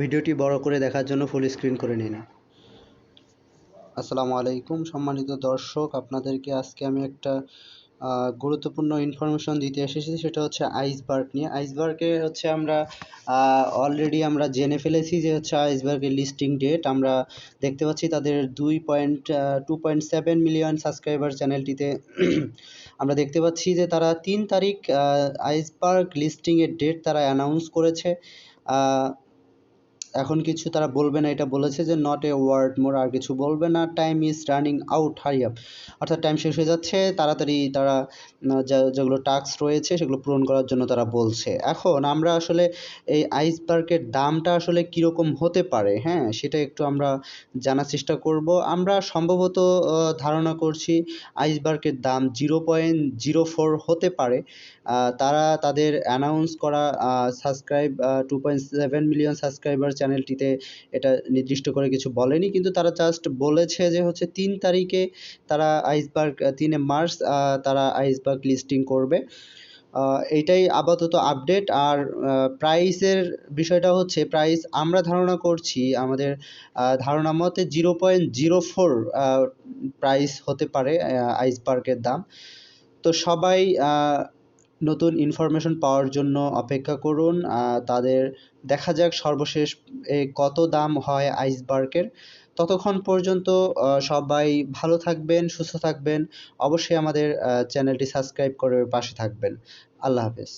ভিডিওটি বড় করে দেখার জন্য ফুল স্ক্রিন করে নিন। আসসালামু আলাইকুম, সম্মানিত দর্শক, আপনাদেরকে আজকে আমি একটা গুরুত্বপূর্ণ ইনফরমেশন দিতে এসেছি, সেটা হচ্ছে আইসবার্গ নিয়ে। আইসবার্গে হচ্ছে আমরা অলরেডি আমরা জেনে ফেলেছি যে হচ্ছে আইসবার্গের লিস্টিং ডেট আমরা দেখতে পাচ্ছি তাদের দুই point two point seven million subscriber চ্যানেলটিতে আমরা দেখতে পাচ্ছি যে তারা তিন তারিখ আইসবার্গ লিস্টিংয়ের ডেট তারা অ্যানাউন্স করেছে। এখন কিছু তারা বলবে না, এটা বলেছে যে নট এ ওয়ার্ড মোর আর কিছু বলবে না। Time is running out hurry up অর্থাৎ টাইম শেষ হয়ে যাচ্ছে, তাড়াতাড়ি তারা যেগুলো টাস্ক রয়েছে, সেগুলো পূরণ করার জন্য তারা বলছে। এখন আমরা আসলে এই আইসবার্গের দামটা আসলে কীরকম হতে পারে? হ্যাঁ সেটা একটু আমরা জানার চেষ্টা করব। আমরা সম্ভবত ধারণা করছি আইসবার্গের দাম জিরো পয়েন্ট জিরো ফোর হতে পারে। তারা তাদের অ্যানাউন্স করা subscribe two point seven million subscriber চ্যানেলটিতে এটা নির্দিষ্ট করে কিছু বলেনি। কিন্তু তারা জাস্ট বলেছে যে হচ্ছে তিন তারিখে তারা আইসবার্গ তিনে মার্চ তারা আইসবার্গ লিস্টিং করবে। এইটাই আপাতত আপডেট আর প্রাইসের বিষয়টা হচ্ছে প্রাইস আমরা ধারণা করছি আমাদের ধারণা মতে zero point zero four price হতে পারে আইসবার্গের দাম। তো সবাই নতুন ইনফরমেশন পাওয়ার জন্য অপেক্ষা করুন। তাদের দেখা যাক সর্বশেষ এ কত দাম হয় আইসবার্গের ততক্ষণ পর্যন্ত সবাই ভালো থাকবেন, সুস্থ থাকবেন। অবশ্যই আমাদের চ্যানেলটি সাবস্ক্রাইব করে পাশে থাকবেন। আল্লাহ হাফেজ।